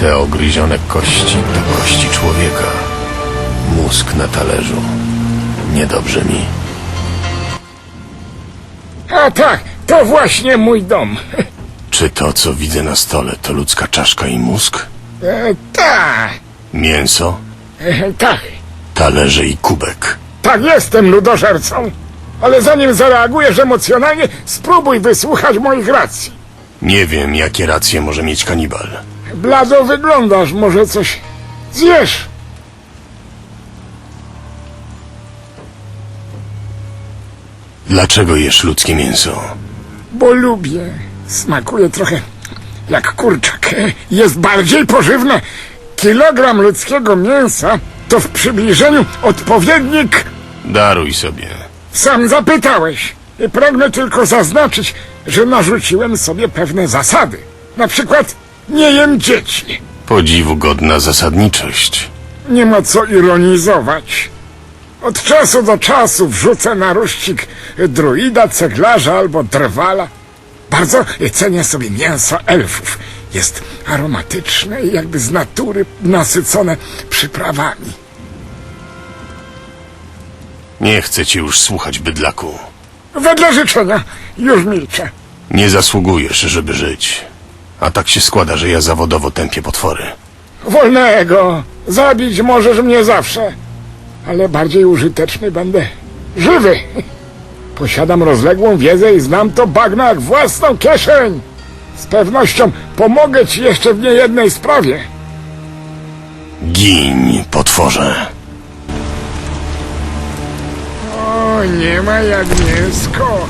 Te ogryzione kości to kości człowieka. Mózg na talerzu. Niedobrze mi. A tak, to właśnie mój dom. Czy to, co widzę na stole, to ludzka czaszka i mózg? E, tak, Mięso, e, tak, talerze i kubek. tak jestem ludożercą. Ale zanim zareagujesz emocjonalnie, spróbuj wysłuchać moich racji. Nie wiem, jakie racje może mieć kanibal. Blado wyglądasz, może coś zjesz. Dlaczego jesz ludzkie mięso? Bo lubię. Smakuje trochę jak kurczak. Jest bardziej pożywne. Kilogram ludzkiego mięsa to w przybliżeniu odpowiednik. Daruj sobie. Sam zapytałeś. Pragnę tylko zaznaczyć, że narzuciłem sobie pewne zasady. Na przykład nie jem dzieci. Podziwu godna zasadniczość. Nie ma co ironizować. Od czasu do czasu wrzucę na ruścik druida, ceglarza albo drwala. Bardzo cenię sobie mięso elfów. Jest aromatyczne i jakby z natury nasycone przyprawami. Nie chcę cię już słuchać, bydlaku. Wedle życzenia już milczę. Nie zasługujesz, żeby żyć. A tak się składa, że ja zawodowo tępię potwory. Wolnego. Zabić możesz mnie zawsze. Ale bardziej użyteczny będę żywy. Posiadam rozległą wiedzę i znam to bagno jak własną kieszeń. Z pewnością pomogę ci jeszcze w niejednej sprawie. Gin, potworze. O, nie ma jak mięsko.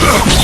Ugh!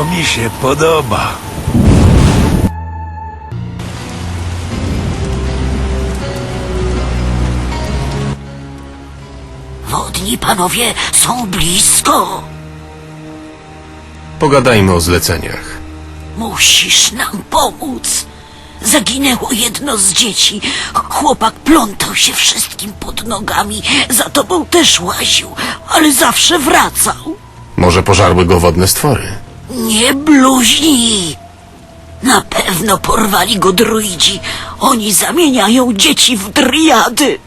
To mi się podoba. Wodni panowie są blisko. Pogadajmy o zleceniach. Musisz nam pomóc. Zaginęło jedno z dzieci. Chłopak plątał się wszystkim pod nogami. Za tobą też łaził, ale zawsze wracał. Może pożarły go wodne stwory? Nie bluźnij. Na pewno porwali go druidzi. Oni zamieniają dzieci w driady.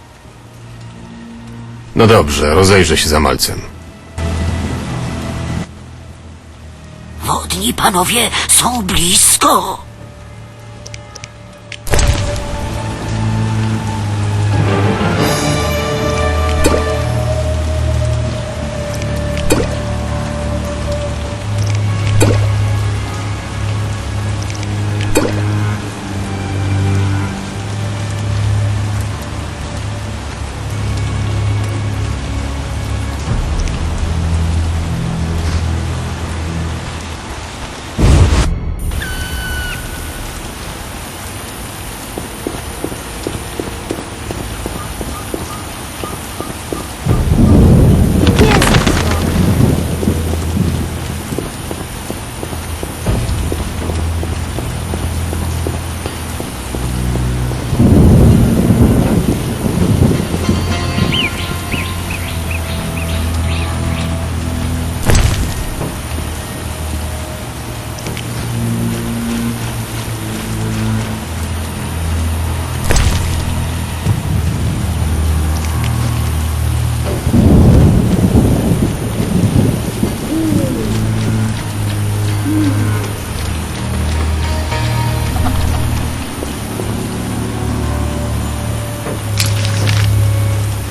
No dobrze, rozejrzę się za malcem. Wodni panowie są blisko.